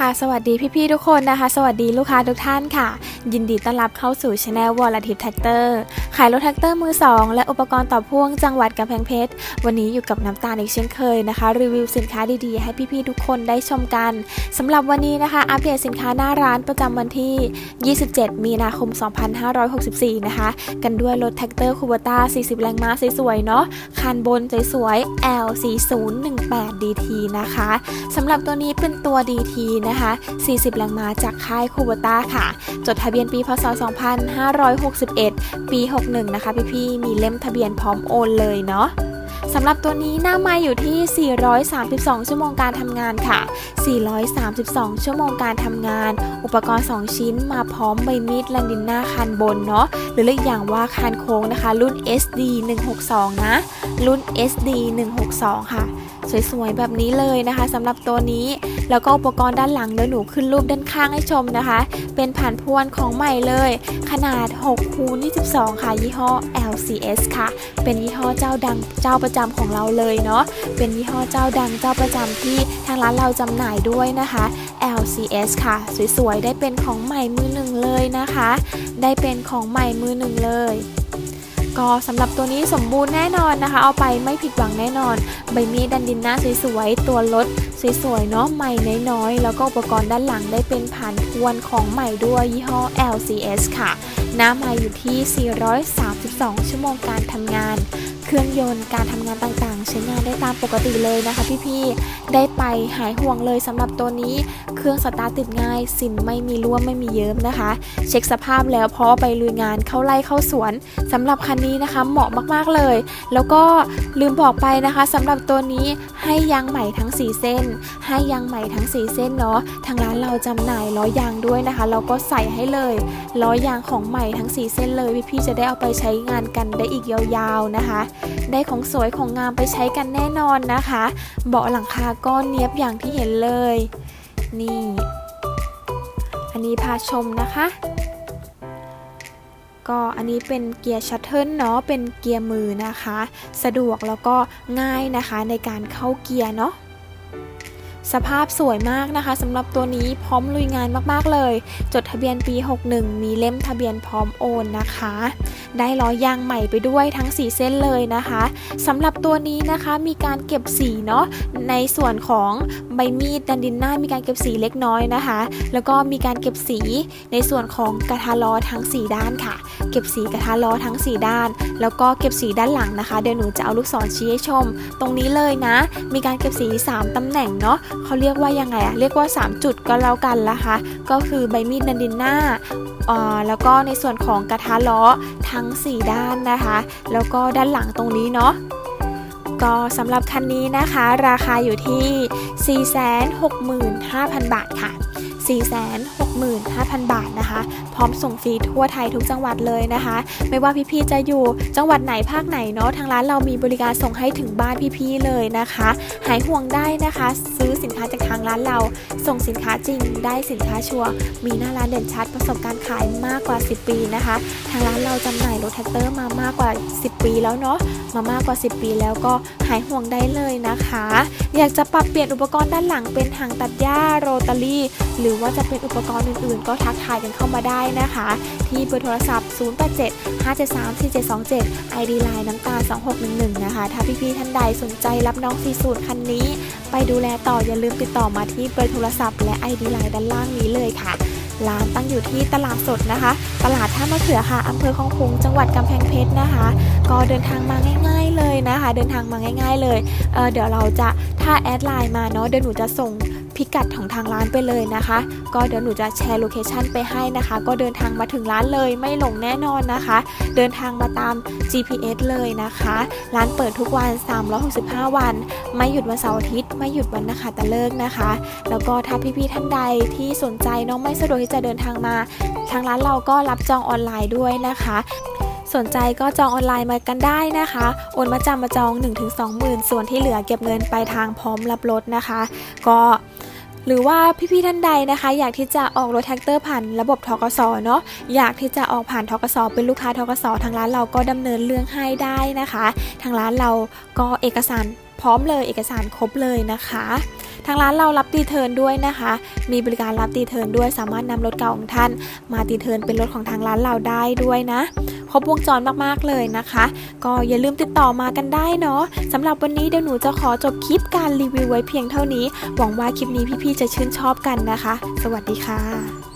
ค่ะ สวัสดีพี่ๆทุกคนนะคะ สวัสดีลูกค้าทุกท่านค่ะ ยินดีต้อนรับเข้าสู่ช anel วอลทิพแท็กเตอร์ายรถแท็กเตอร์มือ 2 และอุปกรณ์ต่อพ่วงจังหวัดกำแพงเพชร วันนี้อยู่กับน้ำตาลอีกเช่นเคยนะคะ รีวิวสินค้าดีๆ ให้พี่ๆทุกคนได้ชมกันสำหรับวันนี้นะคะ อัปเดตสินค้าหน้าร้านประจำวันที่ 27 มีนาคม 2564 นะคะ กันด้วยรถแท็กเตอร์คูเบต้า 40 แรงม้าสวยๆเนาะคันบนสวยๆ L4018 DT นะคะสำหรับตัวนี้เป็นตัว DT นะคะ 40 แรงม้าจากค่ายคูเบต้าค่ะ จดทะเบียนปีพศ 2561 ปี 6หนึ่งนะคะพี่ๆมีเล่มทะเบียนพร้อมโอนเลยเนาะ สำหรับตัวนี้หน้าไม้อยู่ที่ 432 ชั่วโมงการทำงานค่ะ 432 ชั่วโมงการทำงาน อุปกรณ์ 2 ชิ้นมาพร้อมใบมีดแลนดินหน้าคันบนเนาะหรือเรียกอย่างว่าคันโค้งนะคะ รุ่น SD 162 นะ รุ่น SD 162 ค่ะ สวยๆ แบบนี้เลยนะคะสำหรับตัวนี้แล้วก็อุปกรณ์ด้านหลังเดี๋ยวหนูขึ้นรูปด้านข้างให้ชมนะคะ เป็นผ่านพวนของใหม่เลย ขนาด6คูณ22 ค่ะ ยี่ห้อ LCS ค่ะ เป็นยี่ห้อเจ้าดังเจ้าประจำของเราเลยเนาะ เป็นยี่ห้อเจ้าดังเจ้าประจำที่ทางร้านเราจำหน่ายด้วยนะคะ LCS ค่ะ สวยๆ ได้เป็นของใหม่มือหนึ่งเลยนะคะ ได้เป็นของใหม่มือหนึ่งเลยก็สำหรับตัวนี้สมบูรณ์แน่นอนนะคะ เอาไปไม่ผิดหวังแน่นอน ใบมีดดันดินหน้าสวยๆ ตัวรถสวยๆ เนาะใหม่น้อยๆ แล้วก็อุปกรณ์ด้านหลังได้เป็นผ่านทวนของใหม่ด้วยยี่ห้อ LCS ค่ะ น้ำมาอยู่ที่ 432 ชั่วโมงการทำงาน เครื่องยนต์การทำงานต่างๆ ใช้งานได้ตามปกติเลยนะคะพี่ๆ ได้ไปหายห่วงเลยสำหรับตัวนี้ เครื่องสตาร์ทติดง่าย สินไม่มีรั่วไม่มีเยิ้มนะคะ เช็คสภาพแล้วพราะไปลุยงานเข้าไร่เข้าสวนสำหรับคันนี้นะคะเหมาะมากๆเลย แล้วก็ลืมบอกไปนะคะสำหรับตัวนี้ให้ยางใหม่ทั้ง 4 เส้น ให้ยางใหม่ทั้ง 4 เส้นเนาะทางร้านเราจำหน่ายล้อยางด้วยนะคะ เราก็ใส่ให้เลยล้อยางของใหม่ทั้ง 4 เส้นเลยพี่ๆจะได้เอาไปใช้งานกันได้อีกยาวๆนะคะ ได้ของสวยของงามไปใช้กันแน่นอนนะคะ เบาะหลังคาก็เนียบอย่างที่เห็นเลย นี่ อันนี้พาชมนะคะก็อันนี้เป็นเกียร์ชัตเทิลเนาะเป็นเกียร์มือนะคะ สะดวกแล้วก็ง่ายนะคะในการเข้าเกียร์เนาะ สภาพสวยมากนะคะสำหรับตัวนี้พร้อมลุยงานมากๆเลย จดทะเบียนปี 61 มีเล่มทะเบียนพร้อมโอนนะคะ ได้ล้อยางใหม่ไปด้วยทั้ง 4 เส้นเลยนะคะสำหรับตัวนี้นะคะมีการเก็บสีเนาะในส่วนของใบมีดดันดินหน้ามีการเก็บสีเล็กน้อยนะคะ แล้วก็มีการเก็บสีในส่วนของกระทะล้อทั้ง 4 ด้านค่ะ เก็บสีกระทะล้อทั้ง 4 ด้าน แล้วก็เก็บสีด้านหลังนะคะเดี๋ยวหนูจะเอาลูกศรชี้ให้ชม ตรงนี้เลยนะ มีการเก็บสี 3ตำแหน่งเนาะเขาเรียกว่ายังไงอะเรียกว่า 3 จุดก็แล้วกันนะคะ ก็คือใบมีดดันดินหน้าแล้วก็ในส่วนของกระทะล้อทั้ง 4 ด้านนะคะ แล้วก็ด้านหลังตรงนี้เนาะก็สำหรับคันนี้นะคะ ราคาอยู่ที่ 465,000 บาทค่ะ 465,000 บาทนะคะ พร้อมส่งฟรีทั่วไทยทุกจังหวัดเลยนะคะ ไม่ว่าพี่ๆจะอยู่จังหวัดไหนภาคไหนเนาะทางร้านเรามีบริการส่งให้ถึงบ้านพี่ๆเลยนะคะ หายห่วงได้นะคะ อสินค้าจากทางร้านเรา ส่งสินค้าจริงได้สินค้าชัวร์มีหน้าร้านเด่นชัดประสบการณ์ขายมากกว่า 10 ปีนะคะ ทางร้านเราจำหน่ายรถแท็กเตอร์มามากกว่า 10 ปีแล้วเนาะมามากกว่า 10 ปีแล้วก็หายห่วงได้เลยนะคะ อยากจะปรับเปลี่ยนอุปกรณ์ด้านหลังเป็นหางตัดหญ้าโรตารี่หรือว่าจะเป็นอุปกรณ์อื่นๆ ก็ทักทายกันเข้ามาได้นะคะ ที่เบอร์โทรศัพท์ 087 573 4727 ID Line น้ำตาล2611 นะคะ ถ้าพี่ๆท่านใดสนใจรับน้องซีสูตรคันนี้ ไปดูแลต่ออย่าลืมติดต่อมาที่เบอร์โทรศัพท์และ ID ไลน์ด้านล่างนี้เลยค่ะ ร้านตั้งอยู่ที่ตลาดสดนะคะ ตลาดท่ามะเขือค่ะอำเภอคลองคุงจังหวัดกำแพงเพชรนะคะ ก็เดินทางมาง่าย ๆเลยนะคะ เดินทางมาง่าย ๆเลยเเดี๋ยวเราจะถ้าแอดไลน์มาเนาะเดี๋ยวหนูจะส่ง พิกัดของทางร้านไปเลยนะคะ ก็เดี๋ยวหนูจะแชร์โลเคชันไปให้นะคะ ก็เดินทางมาถึงร้านเลยไม่หลงแน่นอนนะคะ เดินทางมาตาม GPS เลยนะคะ ร้านเปิดทุกวัน 365 วัน ไม่หยุดวันเสาร์อาทิตย์ ไม่หยุดวันนะคะตะเลิกนะคะ แล้วก็ถ้าพี่ๆท่านใดที่สนใจน้องไม่สะดวกที่จะเดินทางมา ทางร้านเราก็รับจองออนไลน์ด้วยนะคะสนใจก็จองออนไลน์มากันได้นะคะ โอนมาจำมาจอง 1-20,000ส่วนที่เหลือเก็บเงินปลายทางพร้อมรับรถนะคะ ก็ หรือว่าพี่ๆท่านใดนะคะ อยากที่จะออกรถแท็กเตอร์ผ่านระบบทกสเนาะอยากที่จะออกผ่านทกสเป็นลูกค้าทกสทางร้านเราก็ดำเนินเรื่องให้ได้นะคะ ทางร้านเราก็เอกสาร พร้อมเลยเอกสารครบเลยนะคะ ทางร้านเรารับตีเทินด้วยนะคะ มีบริการรับตีเทินด้วยสามารถนำรถเก่าของท่าน มาตีเทินเป็นรถของทางร้านเราได้ด้วยนะครบวงจรมากๆเลยนะคะ ก็อย่าลืมติดต่อมากันได้เนาะสำหรับวันนี้เดี๋ยวหนูจะขอจบคลิปการรีวิวไว้เพียงเท่านี้ หวังว่าคลิปนี้พี่ๆจะชื่นชอบกันนะคะ สวัสดีค่ะ